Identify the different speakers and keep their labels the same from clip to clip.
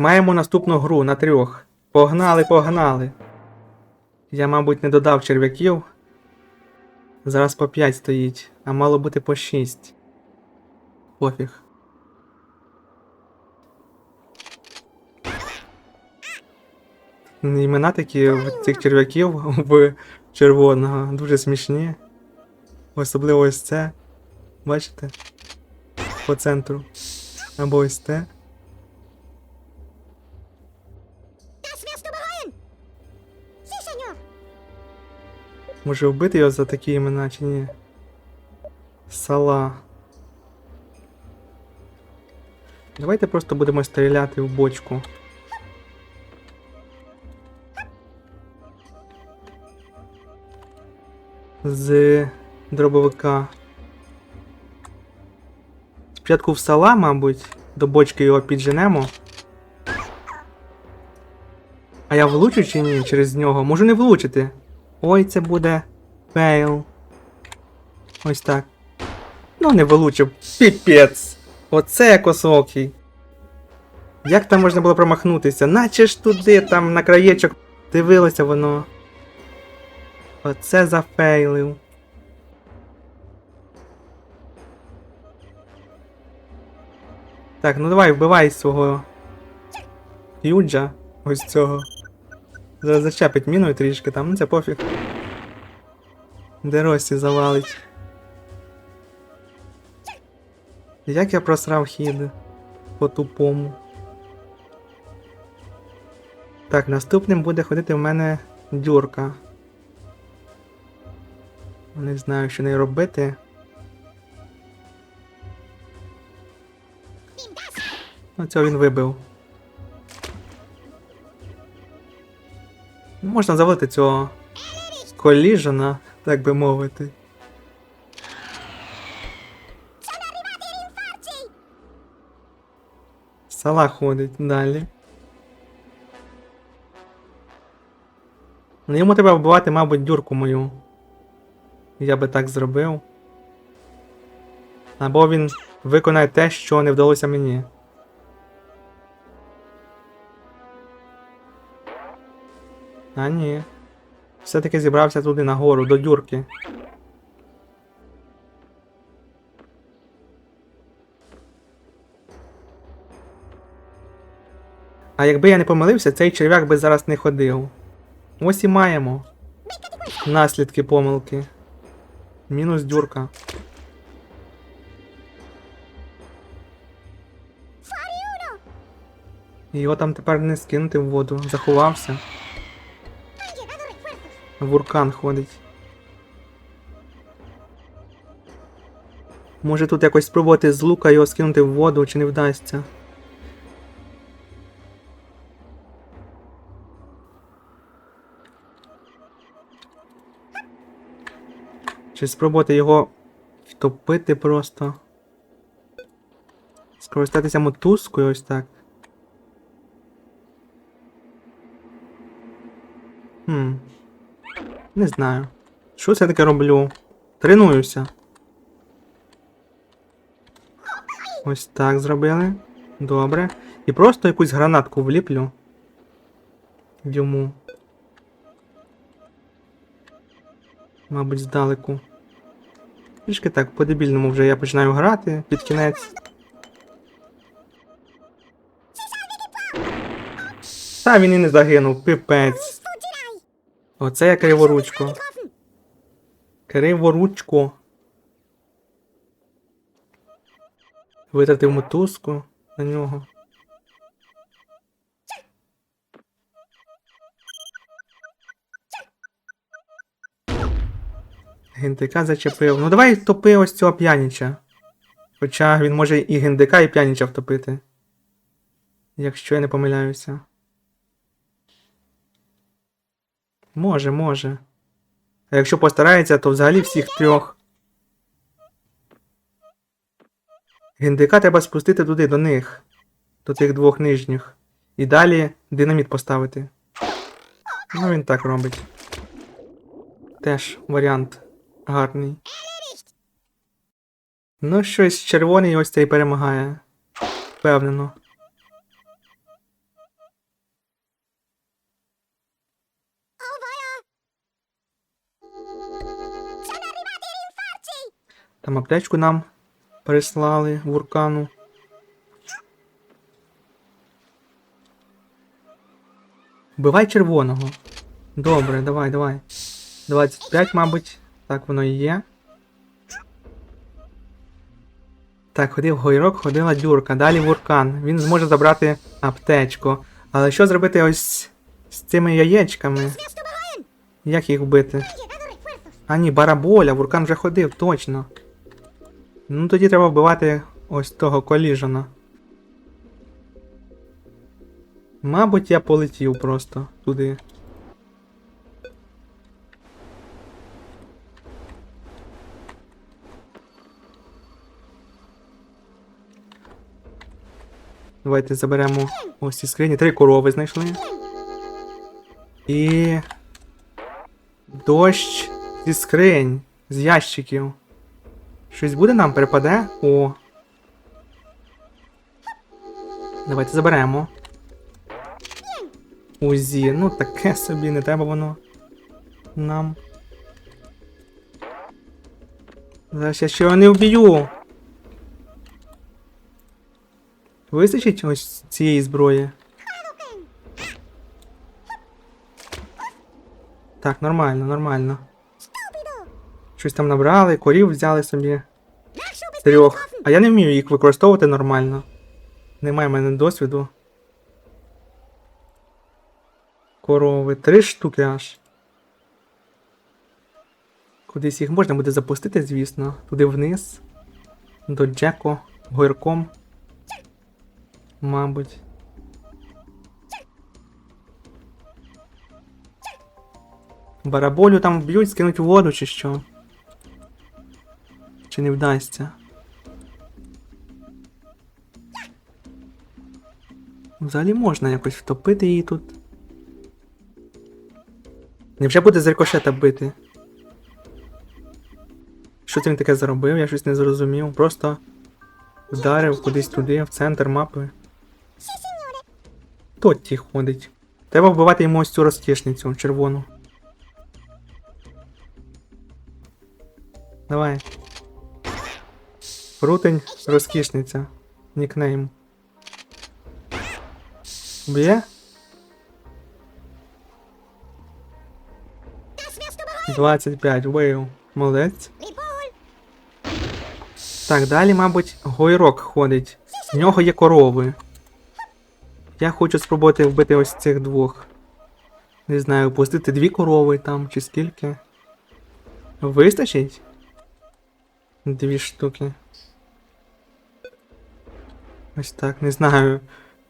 Speaker 1: Маємо наступну гру на трьох. Погнали, погнали. Я, мабуть, не додав черв'яків. Зараз по 5 стоїть, а мало бути по 6. Пофіг. Імена такі в цих черв'яків в червоного дуже смішні. Особливо ось це. Бачите? По центру. Або ось те. Може вбити його за такі імена чи ні? Сала. Давайте просто будемо стріляти в бочку. З дробовика. Спочатку в сала, мабуть, до бочки його підженемо. А я влучу чи ні через нього? Можу не влучити. Ой, це буде фейл. Ось так. Ну, не влучив. Піпець. Оце косокий. Як там можна було промахнутися? Наче ж туди, там на краєчок дивилося воно. Оце зафейлив. Так, ну давай, вбивай свого Юджа. Ось цього. Зараз зачепить міною трішки там, ну це пофіг. Де Росі завалить. Як я просрав хід по тупому. Так, наступним буде ходити в мене дюрка. Не знаю, що нею робити. Ну, цього він вибив. Можна завалити цього коліжена, так би мовити. Сала ходить далі. Ну, йому треба вбивати, мабуть, дюрку мою. Я би так зробив. Або він виконає те, що не вдалося мені. А ні. Все-таки зібрався туди нагору, до дюрки. А якби я не помилився, цей черв'як би зараз не ходив. Ось і маємо. Наслідки помилки. Мінус дюрка. Його там тепер не скинути в воду. Заховався. Вуркан ходить. Може тут якось спробувати з лука його скинути в воду, чи не вдасться. Чи спробувати його втопити просто. Скористатися мотузкою ось так. Хм. Не знаю. Що це таке роблю? Тренуюся. Ось так зробили. Добре. І просто якусь гранатку вліплю. Йому. Мабуть, здалеку. Трішки так, по-дебільному вже я починаю грати під кінець. Та він і не загинув, пипець. Оце я криворучко. Криворучко. Витратив мотузку на нього. Гендика зачепив. Ну давай топи ось цього п'яніча. Хоча він може і гендика, і п'яніча втопити. Якщо я не помиляюся. Може, може. А якщо постарається, то взагалі всіх трьох. Гендика треба спустити туди, до них. До тих двох нижніх. І далі динаміт поставити. Ну він так робить. Теж варіант гарний. Ну, щось червоний ось цей перемагає. Впевнено. Там аптечку нам прислали вуркану. Вбивай червоного. Добре, давай, давай. 25, мабуть. Так воно і є. Так, ходив гойрок, ходила дюрка. Далі вуркан. Він зможе забрати аптечку. Але що зробити ось з цими яєчками? Як їх вбити? А ні, бараболя, вуркан вже ходив, точно. Ну тоді треба вбивати ось того коліжана. Мабуть, я полетів просто туди. Давайте заберемо ось ці скрині. Три корови знайшли. І. Дощ зі скринь, з ящиків. Щось буде нам перепаде? О. Давайте заберемо. Узі, ну таке собі, не треба воно нам. Зараз я ще не вб'ю. Вистачить ось цієї зброї? Так, нормально, нормально. Щось там набрали, корів взяли собі. Трьох. А я не вмію їх використовувати нормально. Немає в мене досвіду. Корови. Три штуки аж. Кудись їх можна буде запустити, звісно. Туди вниз. До Джеко. Гойрком. Мабуть. Бараболю там вб'ють, скинуть у воду чи що. Чи не вдасться? Взагалі можна якось втопити її тут. Невже буде з рикошета бити? Що це він таке заробив? Я щось не зрозумів. Просто вдарив кудись туди, в центр мапи.
Speaker 2: Signore.
Speaker 1: Тотті ходить. Треба вбивати йому ось цю розкішницю червону. Давай. Крутень, розкішниця. Нікнейм. Б'є?
Speaker 2: Du
Speaker 1: 25, вбив. Молодець. Так, далі, мабуть, гойрок ходить. В нього є корови. Я хочу спробувати вбити ось цих двох. Не знаю, пустити дві корови там чи скільки. Вистачить? Дві штуки. Ось так, не знаю.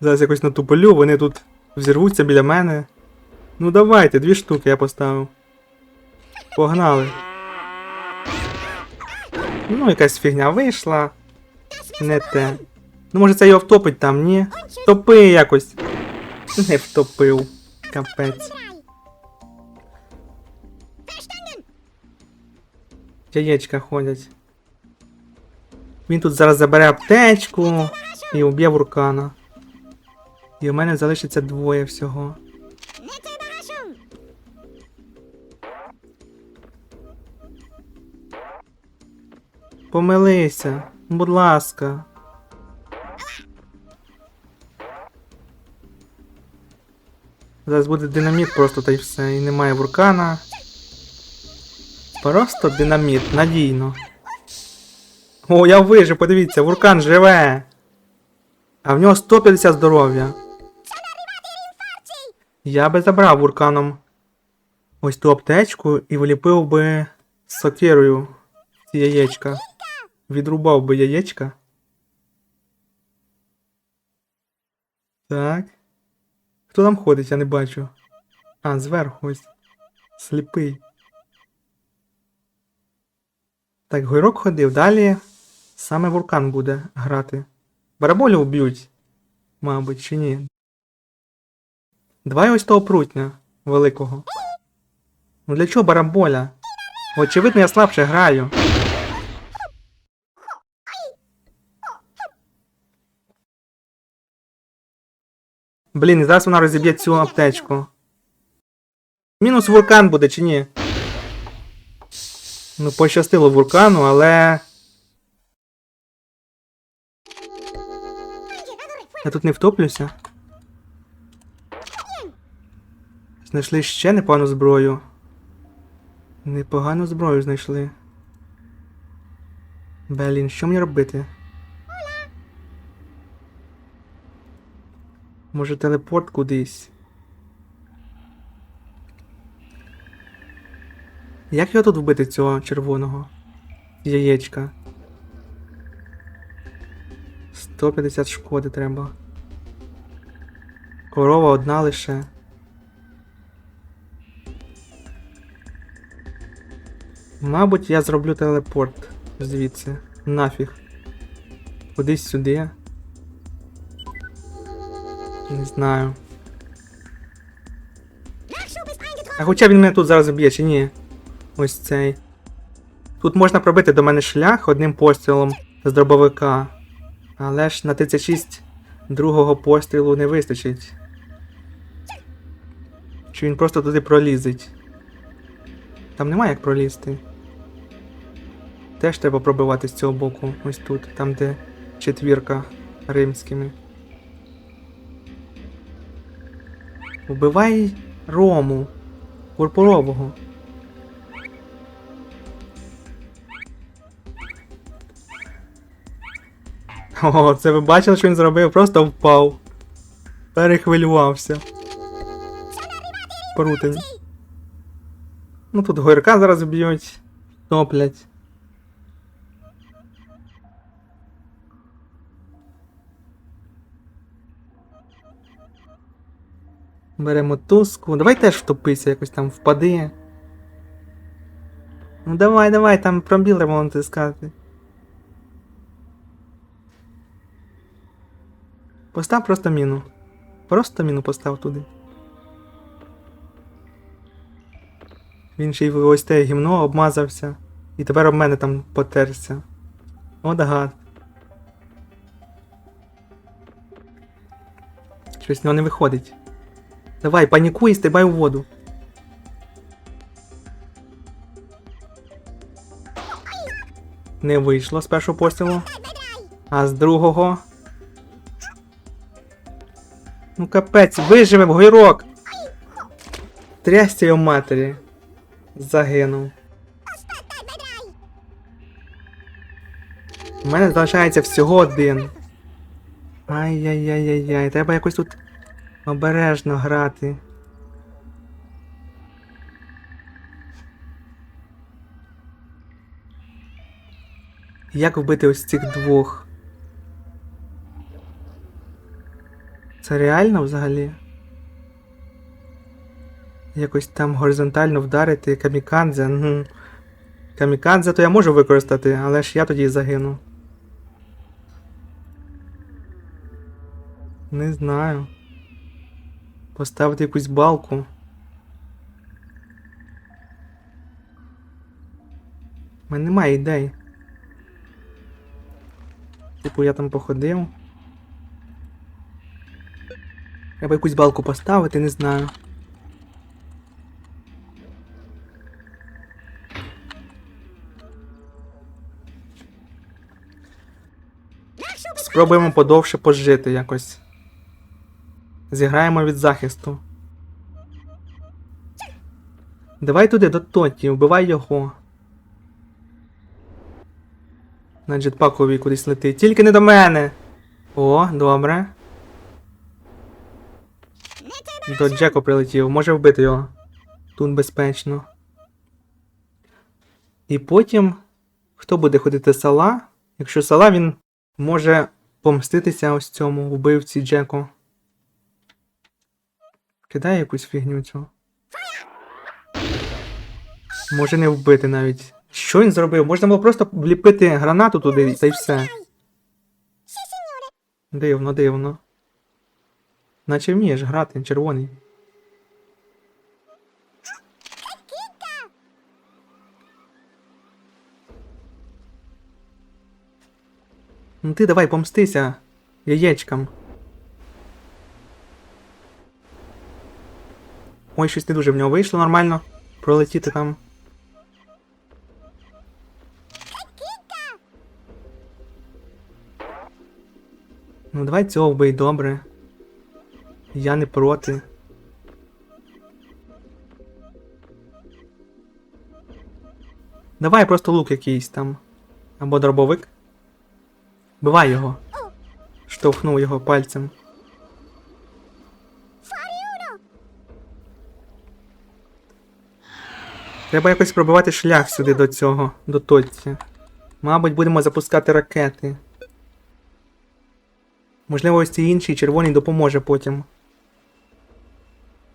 Speaker 1: Зараз якось натуполю, вони тут взірвуться біля мене. Ну давайте, дві штуки я поставив. Погнали. Ну, якась фігня вийшла. Не те. Ну, може це його втопить там, ні? Топи якось. Не втопив. Капець. Яєчка ходять. Він тут зараз забере аптечку і уб'є вуркана. І у мене залишиться двоє всього. Помилися, будь ласка. Зараз буде динаміт просто та й все. І немає вулкана. Просто динаміт, надійно. О, я вижив, подивіться, вулкан живе. А в нього 150 здоров'я. Я би забрав вулканом ось ту аптечку і вліпив би сокирою ці яєчка. Відрубав би яєчка. Так. Хто там ходить, я не бачу. А, зверху ось. Сліпий. Так, гойрок ходив. Далі саме вулкан буде грати. Бараболю вб'ють, мабуть, чи ні. Давай ось того прутня великого. Ну для чого бараболя? Очевидно, я слабше граю. Блін, і зараз вона розіб'є цю аптечку. Мінус вулкан буде чи ні? Ну, пощастило вулкану, але Я тут не втоплюся. Знайшли ще непогану зброю. Непогану зброю знайшли. Блін, що мені робити? Може телепорт кудись? Як його тут вбити цього червоного? Яєчка. 150 шкоди треба. Корова одна лише. Мабуть, я зроблю телепорт звідси. Нафіг. Кудись сюди. Не знаю. А хоча він мене тут зараз б'є, чи ні? Ось цей. Тут можна пробити до мене шлях одним пострілом з дробовика. Але ж на 36 другого пострілу не вистачить. Чи він просто туди пролізить? Там немає як пролізти. Теж треба пробивати з цього боку, ось тут, там де четвірка римськими. Вбивай Рому. Пурпурового. О, це ви бачили, що він зробив? Просто впав. Перехвилювався. Порутин. Ну тут горка зараз б'ють. Топлять. Беремо туску. Давай теж втопися, якось там впади. Ну давай, давай, там пробіл треба натискати. Постав просто міну. Просто міну постав туди. Він ще й ось те гімно обмазався. І тепер об мене там потерся. От гад. Щось в нього не виходить. Давай, панікуй і стрибай у воду. Не вийшло з першого пострілу. А з другого. Ну капець, виживе в гойрок. Трясся його матері. Загинув. У мене залишається всього один. Ай-яй-яй-яй-яй, треба якось тут обережно грати. Як вбити ось цих двох? Це реально взагалі? Якось там горизонтально вдарити камікадзе. Угу. Камікадзе то я можу використати, але ж я тоді загину. Не знаю. Поставити якусь балку. У мене немає ідей. Типу я там походив. Треба якусь балку поставити, не знаю. Спробуємо подовше пожити якось. Зіграємо від захисту. Давай туди до Тоті, вбивай його. На джетпакові кудись летить. Тільки не до мене. О, добре. До Джеко прилетів, може вбити його. Тут безпечно. І потім. Хто буде ходити сала? Якщо сала, він може помститися ось цьому вбивці Джеко. Кидає якусь фігню цю. Може не вбити навіть. Що він зробив? Можна було просто вліпити гранату туди та й все. Дивно, дивно. Наче вмієш грати, червоний. Ну ти давай помстися яєчкам. Ой, щось не дуже в нього вийшло нормально. Пролетіти там. Ну давай цього вбий, добре. Я не проти. Давай просто лук якийсь там. Або дробовик. Бивай його. Штовхнув його пальцем. Треба якось пробивати шлях сюди до цього, до точці. Мабуть, будемо запускати ракети. Можливо, ось цей інший червоний допоможе потім.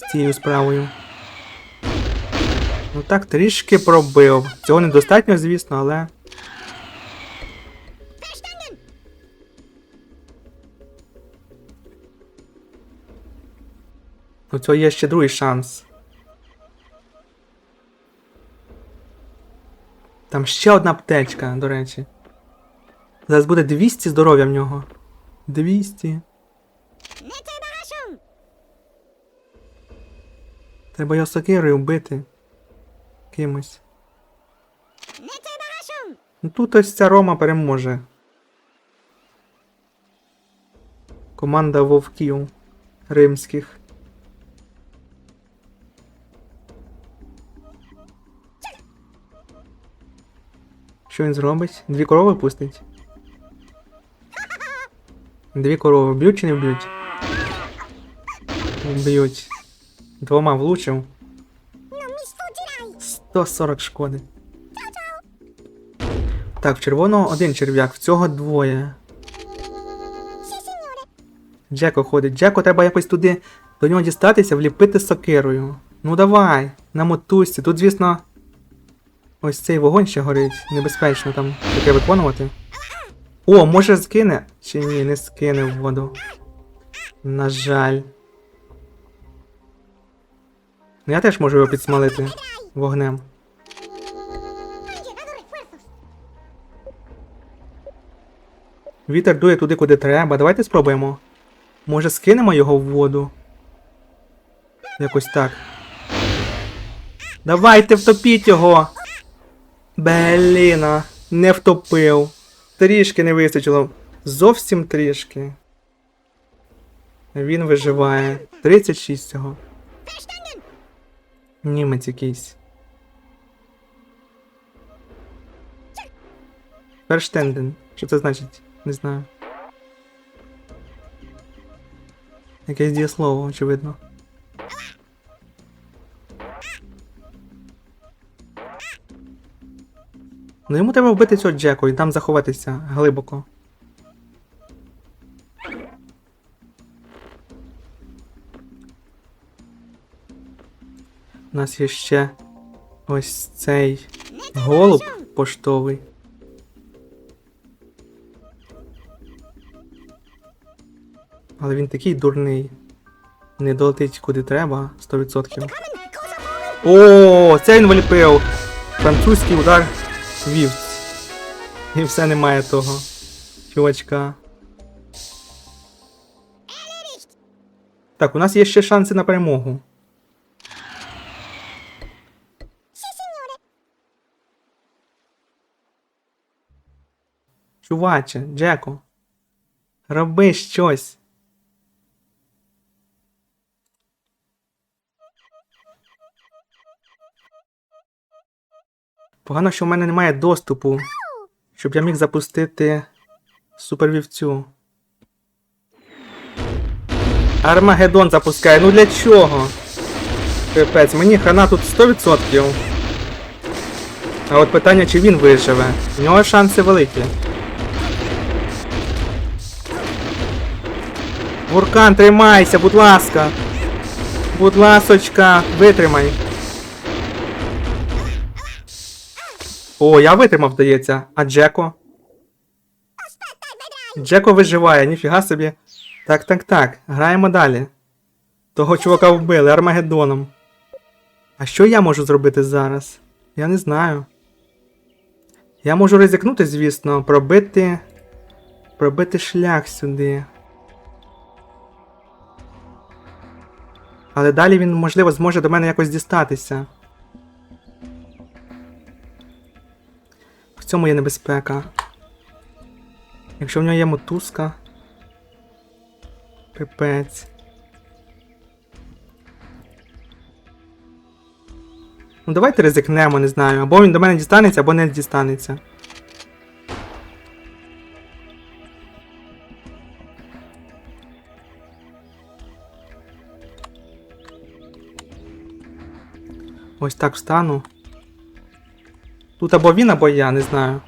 Speaker 1: З цією справою. Ну так, трішки пробив. Цього недостатньо, звісно, але. У цього є ще другий шанс. Там ще одна аптечка, до речі. Зараз буде 200 здоров'я в нього. 200. Треба його сокирою вбити. Кимось. Ну тут ось ця Рома переможе. Команда вовків римських. Що він зробить? Дві корови пустить? Дві корови б'ють чи не б'ють? Б'ють. Двома влучив.
Speaker 2: No mi sfuggirei!
Speaker 1: 140 шкоди. Так, в червоного один черв'як, в цього двоє. Джеко ходить. Джеко треба якось туди до нього дістатися, вліпити сокирою. Ну давай, на мотузці. Тут, звісно, ось цей вогонь ще горить. Небезпечно там таке виконувати. О, може скине? Чи ні, не скине в воду. На жаль. Ну я теж можу його підсмалити вогнем. Вітер дує туди, куди треба. Давайте спробуємо. Може, скинемо його в воду? Якось так. Давайте втопіть його! Бліна, не втопив. Трішки не вистачило. Зовсім трішки. Він виживає. 36 цього. Німець якийсь. Ферштенден. Що це значить? Не знаю. Якесь дієслово, очевидно. Ну йому треба вбити цього Джеку і там заховатися глибоко. У нас є ще ось цей голуб поштовий. Але він такий дурний. Не долетить куди треба 100%. О, це він вліпив! Французький удар вівць. І все немає того. Чувачка. Так, у нас є ще шанси на перемогу. Чуваче, Джеко. Роби щось. Погано, що в мене немає доступу, щоб я міг запустити супервівцю. Армагеддон запускає. Ну для чого? Капець, мені хана тут 100%. А от питання, чи він виживе. У нього шанси великі. Вуркан, тримайся, будь ласка. Будь ласочка, витримай. О, я витримав, здається. А Джеко? Джеко виживає, ніфіга собі. Так, так, так. Граємо далі. Того чувака вбили Армагеддоном. А що я можу зробити зараз? Я не знаю. Я можу ризикнути, звісно, пробити. Пробити шлях сюди. Але далі він, можливо, зможе до мене якось дістатися. В цьому є небезпека. Якщо в нього є мотузка. Пипець. Ну давайте ризикнемо, не знаю. Або він до мене дістанеться, або не дістанеться. Ось так встану. Тут або він, або я, не знаю.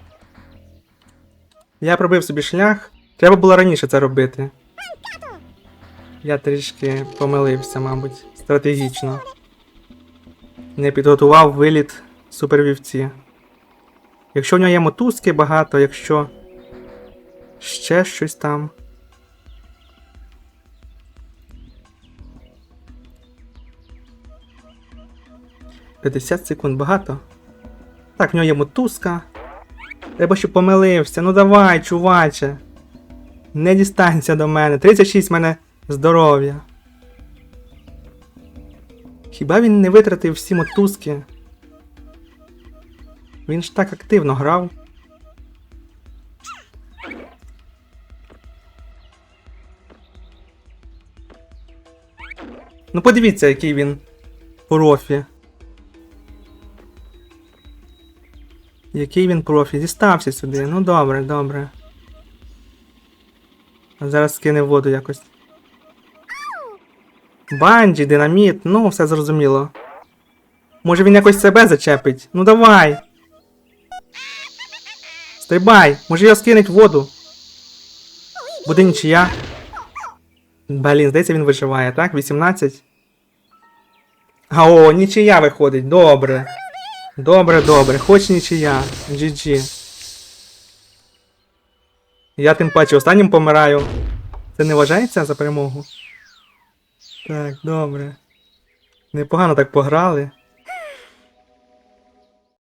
Speaker 1: Я пробив собі шлях. Треба було раніше це робити. Я трішки помилився, мабуть, стратегічно. Не підготував виліт супервівці. Якщо в нього є мотузки багато, якщо ще щось там. П'ятдесят секунд багато. Так, в нього є мотузка. Треба, щоб помилився. Ну давай, чуваче. Не дістанься до мене. 36 в мене здоров'я. Хіба він не витратив всі мотузки? Він ж так активно грав. Ну подивіться, який він профі. Який він профі. Дістався сюди. Ну добре, добре. А зараз скине воду якось. Банджі, динаміт, ну, все зрозуміло. Може він якось себе зачепить? Ну давай. Стрибай! Може його скинуть воду. Буде нічия. Блін, здається, він виживає, так? 18. А о, нічия виходить. Добре. Добре, добре. Хоч нічия. GG. Я тим паче останнім помираю. Це не вважається за перемогу? Так, добре. Непогано так пограли.